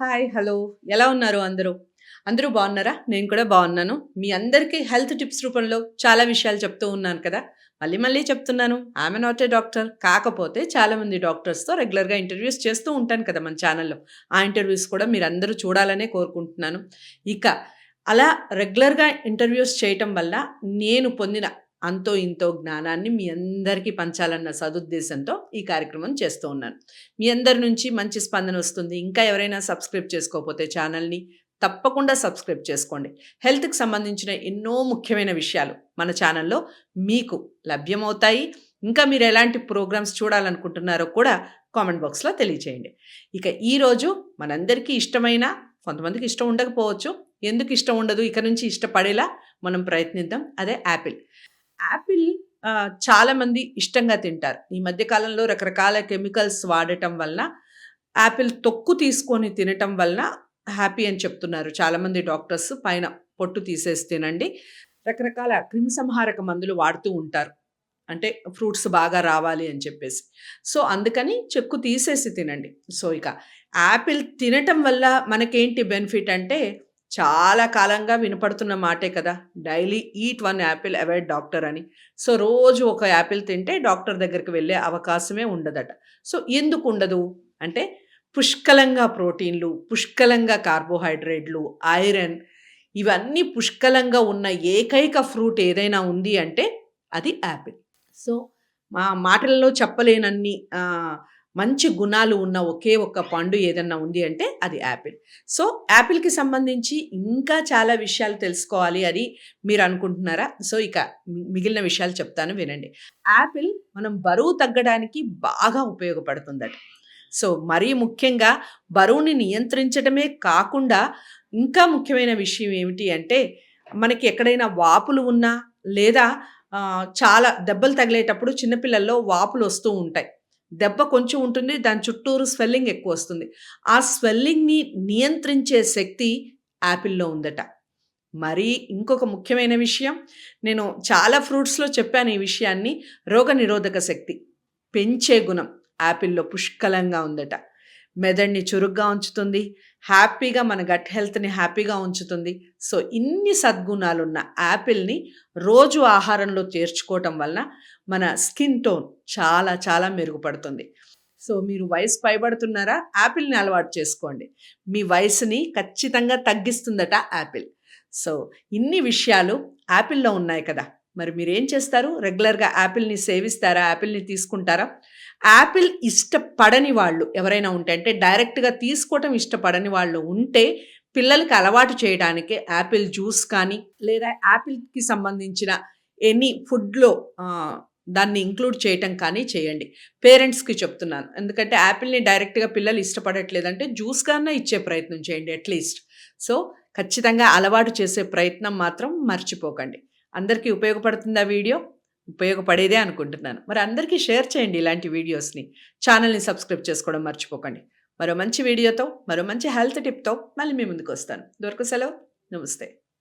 Hi hello ఎలా ఉన్నారు అందరూ? అందరూ బాగున్నారా? నేను కూడా బాగున్నాను. మీ అందరికీ హెల్త్ టిప్స్ రూపంలో చాలా విషయాలు చెప్తూ ఉన్నాను కదా? మళ్ళీ మళ్ళీ చెప్తున్నాను. ఆమె నాట్ ఏ డాక్టర్ కాకపోతే చాలామంది డాక్టర్స్తో రెగ్యులర్గా ఇంటర్వ్యూస్ చేస్తూ ఉంటాను కదా మన ఛానల్లో ఆ ఇంటర్వ్యూస్ కూడా మీరు అందరూ చూడాలనే కోరుకుంటున్నాను. ఇక అలా రెగ్యులర్గా ఇంటర్వ్యూస్ చేయటం వల్ల నేను పొందిన అంతో ఇంతో జ్ఞానాన్ని మీ అందరికీ పంచాలన్న సదుద్దేశంతో ఈ కార్యక్రమం చేస్తూ ఉన్నాను. మీ అందరి నుంచి మంచి స్పందన వస్తుంది. ఇంకా ఎవరైనా సబ్స్క్రైబ్ చేసుకోకపోతే ఛానల్ని తప్పకుండా సబ్స్క్రైబ్ చేసుకోండి. హెల్త్కి సంబంధించిన ఎన్నో ముఖ్యమైన విషయాలు మన ఛానల్లో మీకు లభ్యమవుతాయి. ఇంకా మీరు ఎలాంటి ప్రోగ్రామ్స్ చూడాలనుకుంటున్నారో కూడా కామెంట్ బాక్స్లో తెలియచేయండి. ఇక ఈరోజు మనందరికీ ఇష్టమైన కొంతమందికి ఇష్టం ఉండకపోవచ్చు. ఎందుకు ఇష్టం ఉండదు? ఇక నుంచి ఇష్టపడేలా మనం ప్రయత్నిద్దాం. అదే యాపిల్. యాపిల్ చాలా చాలామంది ఇష్టంగా తింటారు. ఈ మధ్య కాలంలో రకరకాల కెమికల్స్ వాడటం వలన యాపిల్ తొక్కు తీసుకొని తినటం వలన హ్యాపీ అని చెప్తున్నారు చాలామంది డాక్టర్స్. పైన పొట్టు తీసేసి తినండి. రకరకాల క్రిమిసంహారక మందులు వాడుతూ ఉంటారు. అంటే ఫ్రూట్స్ బాగా రావాలి అని చెప్పేసి. సో అందుకని చెక్కు తీసేసి తినండి. సో ఇక యాపిల్ తినటం వల్ల మనకేంటి బెనిఫిట్ అంటే చాలా కాలంగా వినపడుతున్న మాటే కదా. Daily eat one apple avoid doctor అని. సో రోజు ఒక యాపిల్ తింటే డాక్టర్ దగ్గరికి వెళ్ళే అవకాశమే ఉండదట. సో ఎందుకు ఉండదు? అంటే పుష్కలంగా ప్రోటీన్లు పుష్కలంగా కార్బోహైడ్రేట్లు ఐరన్ ఇవన్నీ పుష్కలంగా ఉన్న ఏకైక ఫ్రూట్ ఏదైనా ఉంది అంటే అది యాపిల్. సో మా మాటలలో చెప్పలేనన్ని మంచి గుణాలు ఉన్న ఒకే ఒక్క పండు ఏదన్నా ఉంది అంటే అది యాపిల్. సో యాపిల్కి సంబంధించి ఇంకా చాలా విషయాలు తెలుసుకోవాలి అని మీరు అనుకుంటున్నారా? సో ఇక మిగిలిన విషయాలు చెప్తాను వినండి. యాపిల్ మనం బరువు తగ్గడానికి బాగా ఉపయోగపడుతుందట. సో మరీ ముఖ్యంగా బరువుని నియంత్రించడమే కాకుండా ఇంకా ముఖ్యమైన విషయం ఏమిటి అంటే మనకి ఎక్కడైనా వాపులు ఉన్నా లేదా చాలా దెబ్బలు తగిలేటప్పుడు చిన్నపిల్లల్లో వాపులు వస్తూ ఉంటాయి. దెబ్బ కొంచెం ఉంటుంది దాని చుట్టూరు స్వెల్లింగ్ ఎక్కువ వస్తుంది. ఆ స్వెల్లింగ్ని నియంత్రించే శక్తి యాపిల్లో ఉందట. మరి ఇంకొక ముఖ్యమైన విషయం నేను చాలా ఫ్రూట్స్లో చెప్పాను ఈ విషయాన్ని రోగనిరోధక శక్తి పెంచే గుణం యాపిల్లో పుష్కలంగా ఉందట. మెదడుని చురుగ్గా ఉంచుతుంది హ్యాపీగా మన గట్ హెల్త్ని హ్యాపీగా ఉంచుతుంది. సో ఇన్ని సద్గుణాలున్న యాపిల్ని రోజు ఆహారంలో చేర్చుకోవటం వలన మన స్కిన్ టోన్ చాలా చాలా మెరుగుపడుతుంది. సో మీరు వయసు పైబడుతున్నారా? యాపిల్ని అలవాటు చేసుకోండి. మీ వయసుని ఖచ్చితంగా తగ్గిస్తుందట యాపిల్. సో ఇన్ని విషయాలు యాపిల్లో ఉన్నాయి కదా! మరి మీరు ఏం చేస్తారు? రెగ్యులర్గా యాపిల్ని సేవిస్తారా? యాపిల్ని తీసుకుంటారా? యాపిల్ ఇష్టపడని వాళ్ళు ఎవరైనా ఉంటే అంటే డైరెక్ట్గా తీసుకోవటం ఇష్టపడని వాళ్ళు ఉంటే పిల్లలకి అలవాటు చేయడానికి యాపిల్ జ్యూస్ కానీ లేదా యాపిల్కి సంబంధించిన ఎనీ ఫుడ్లో దాన్ని ఇంక్లూడ్ చేయటం కానీ చేయండి. పేరెంట్స్కి చెప్తున్నాను. ఎందుకంటే యాపిల్ని డైరెక్ట్గా పిల్లలు ఇష్టపడట్లేదంటే జ్యూస్ కన్నా ఇచ్చే ప్రయత్నం చేయండి అట్లీస్ట్. సో ఖచ్చితంగా అలవాటు చేసే ప్రయత్నం మాత్రం మర్చిపోకండి. అందరికీ ఉపయోగపడుతుందా వీడియో? ఉపయోగపడేదే అనుకుంటున్నాను. మరి అందరికీ షేర్ చేయండి ఇలాంటి వీడియోస్ని. ఛానల్ని సబ్స్క్రైబ్ చేసుకోవడం మర్చిపోకండి. మరో మంచి వీడియోతో మరో మంచి హెల్త్ టిప్తో మళ్ళీ మీ ముందుకు వస్తాను. దొరకు సెలవు. నమస్తే.